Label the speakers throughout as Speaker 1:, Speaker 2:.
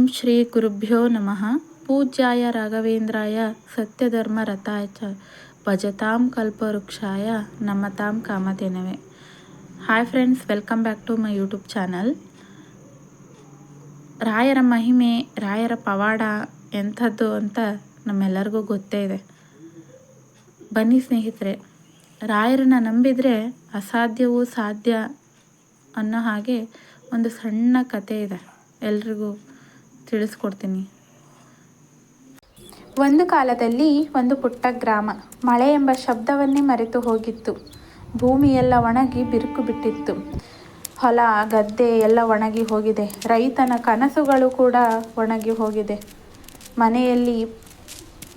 Speaker 1: ಓಂ ಶ್ರೀ ಗುರುಭ್ಯೋ ನಮಃ. ಪೂಜ್ಯಾಯ ರಾಘವೇಂದ್ರಾಯ ಸತ್ಯಧರ್ಮ ರಥಾಯ ಚ ಭಜತಾಂ ಕಲ್ಪವೃಕ್ಷಾಯ ನಮತಾಂ ಕಾಮಧೇನವೇ. Hi friends welcome back to my YouTube channel ರಾಯರ ಮಹಿಮೆ, ರಾಯರ ಪವಾಡ ಎಂಥದ್ದು ಅಂತ ನಮ್ಮೆಲ್ಲರಿಗೂ ಗೊತ್ತೇ ಇದೆ. ಬನ್ನಿ ಸ್ನೇಹಿತರೆ, ರಾಯರನ್ನ ನಂಬಿದರೆ ಅಸಾಧ್ಯವೂ ಸಾಧ್ಯ ಅನ್ನೋ ಹಾಗೆ ಒಂದು ಸಣ್ಣ ಕತೆ ಇದೆ. ಎಲ್ರಿಗೂ ತಿಳಿಸ್ಕೊಡ್ತೀನಿ. ಒಂದು ಕಾಲದಲ್ಲಿ ಒಂದು ಪುಟ್ಟ ಗ್ರಾಮ. ಮಳೆ ಎಂಬ ಶಬ್ದವನ್ನೇ ಮರೆತು ಹೋಗಿತ್ತು. ಭೂಮಿಯೆಲ್ಲ ಒಣಗಿ ಬಿರುಕು ಬಿಟ್ಟಿತ್ತು. ಹೊಲ, ಗದ್ದೆ ಎಲ್ಲ ಒಣಗಿ ಹೋಗಿದೆ. ರೈತನ ಕನಸುಗಳು ಕೂಡ ಒಣಗಿ ಹೋಗಿದೆ. ಮನೆಯಲ್ಲಿ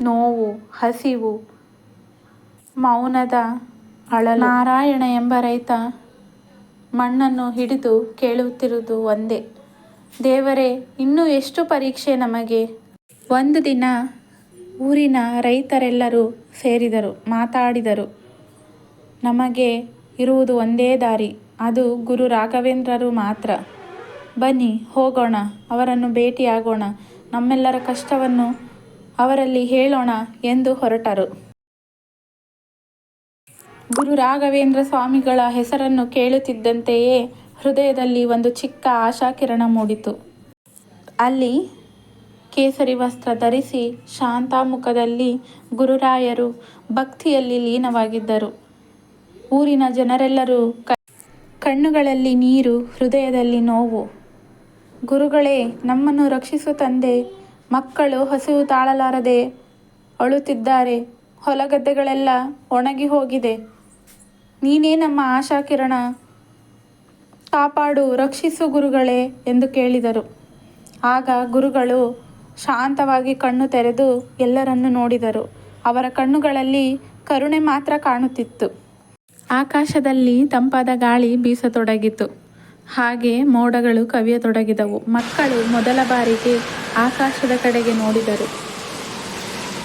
Speaker 1: ನೋವು, ಹಸಿವು, ಮೌನದ ಅಳಲು. ನಾರಾಯಣ ಎಂಬ ರೈತ ಮಣ್ಣನ್ನು ಹಿಡಿದು ಕೇಳುತ್ತಿರುವುದು ಒಂದೇ. ದೇವರೇ, ಇನ್ನೂ ಎಷ್ಟು ಪರೀಕ್ಷೆ ನಮಗೆ? ಒಂದು ದಿನ ಊರಿನ ರೈತರೆಲ್ಲರೂ ಸೇರಿದರು, ಮಾತಾಡಿದರು. ನಮಗೆ ಇರುವುದು ಒಂದೇ ದಾರಿ, ಅದು ಗುರು ರಾಘವೇಂದ್ರರು ಮಾತ್ರ. ಬನ್ನಿ, ಹೋಗೋಣ, ಅವರನ್ನು ಭೇಟಿಯಾಗೋಣ, ನಮ್ಮೆಲ್ಲರ ಕಷ್ಟವನ್ನು ಅವರಲ್ಲಿ ಹೇಳೋಣ ಎಂದು ಹೊರಟರು. ಗುರು ರಾಘವೇಂದ್ರ ಸ್ವಾಮಿಗಳ ಹೆಸರನ್ನು ಕೇಳುತ್ತಿದ್ದಂತೆಯೇ ಹೃದಯದಲ್ಲಿ ಒಂದು ಚಿಕ್ಕ ಆಶಾಕಿರಣ ಮೂಡಿತು. ಅಲ್ಲಿ ಕೇಸರಿ ವಸ್ತ್ರ ಧರಿಸಿ ಶಾಂತಾಮುಖದಲ್ಲಿ ಗುರುರಾಯರು ಭಕ್ತಿಯಲ್ಲಿ ಲೀನವಾಗಿದ್ದರು. ಊರಿನ ಜನರೆಲ್ಲರೂ ಕಣ್ಣುಗಳಲ್ಲಿ ನೀರು, ಹೃದಯದಲ್ಲಿ ನೋವು. ಗುರುಗಳೇ, ನಮ್ಮನ್ನು ರಕ್ಷಿಸು ತಂದೆ, ಮಕ್ಕಳು ಹಸಿವು ತಾಳಲಾರದೆ ಅಳುತ್ತಿದ್ದಾರೆ, ಹೊಲಗದ್ದೆಗಳೆಲ್ಲ ಒಣಗಿ ಹೋಗಿದೆ. ನೀನೇ ನಮ್ಮ ಆಶಾಕಿರಣ. ಕಾಪಾಡು, ರಕ್ಷಿಸು ಗುರುಗಳೇ ಎಂದು ಕೇಳಿದರು. ಆಗ ಗುರುಗಳು ಶಾಂತವಾಗಿ ಕಣ್ಣು ತೆರೆದು ಎಲ್ಲರನ್ನು ನೋಡಿದರು. ಅವರ ಕಣ್ಣುಗಳಲ್ಲಿ ಕರುಣೆ ಮಾತ್ರ ಕಾಣುತ್ತಿತ್ತು. ಆಕಾಶದಲ್ಲಿ ತಂಪಾದ ಗಾಳಿ ಬೀಸತೊಡಗಿತು. ಹಾಗೆ ಮೋಡಗಳು ಕವಿಯತೊಡಗಿದವು. ಮಕ್ಕಳು ಮೊದಲ ಬಾರಿಗೆ ಆಕಾಶದ ಕಡೆಗೆ ನೋಡಿದರು.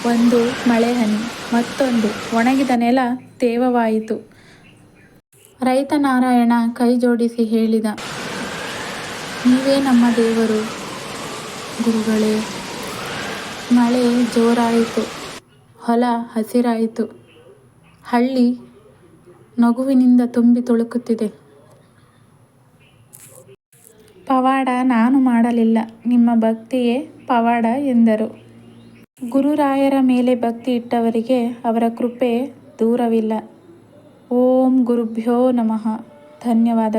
Speaker 1: ಒಂದು ಮಳೆ ಹನಿ ಮತ್ತೊಂದು ಒಣಗಿದ ನೆಲ ತೇವವಾಯಿತು. ರೈತ ನಾರಾಯಣ ಕೈ ಜೋಡಿಸಿ ಹೇಳಿದ, ನೀವೇ ನಮ್ಮ ದೇವರು, ಗುರುಗಳೇ. ಮಳೆ ಜೋರಾಯಿತು, ಹೊಲ ಹಸಿರಾಯಿತು. ಹಳ್ಳಿ ನಗುವಿನಿಂದ ತುಂಬಿ ತುಳುಕುತ್ತಿದೆ. ಪವಾಡ ನಾನು ಮಾಡಲಿಲ್ಲ. ನಿಮ್ಮ ಭಕ್ತಿಯೇ ಪವಾಡ ಎಂದರು. ಗುರುರಾಯರ ಮೇಲೆ ಭಕ್ತಿ ಇಟ್ಟವರಿಗೆ ಅವರ ಕೃಪೆ ದೂರವಿಲ್ಲ. ಓಂ ಗುರುಭ್ಯೋ ನಮಃ. ಧನ್ಯವಾದ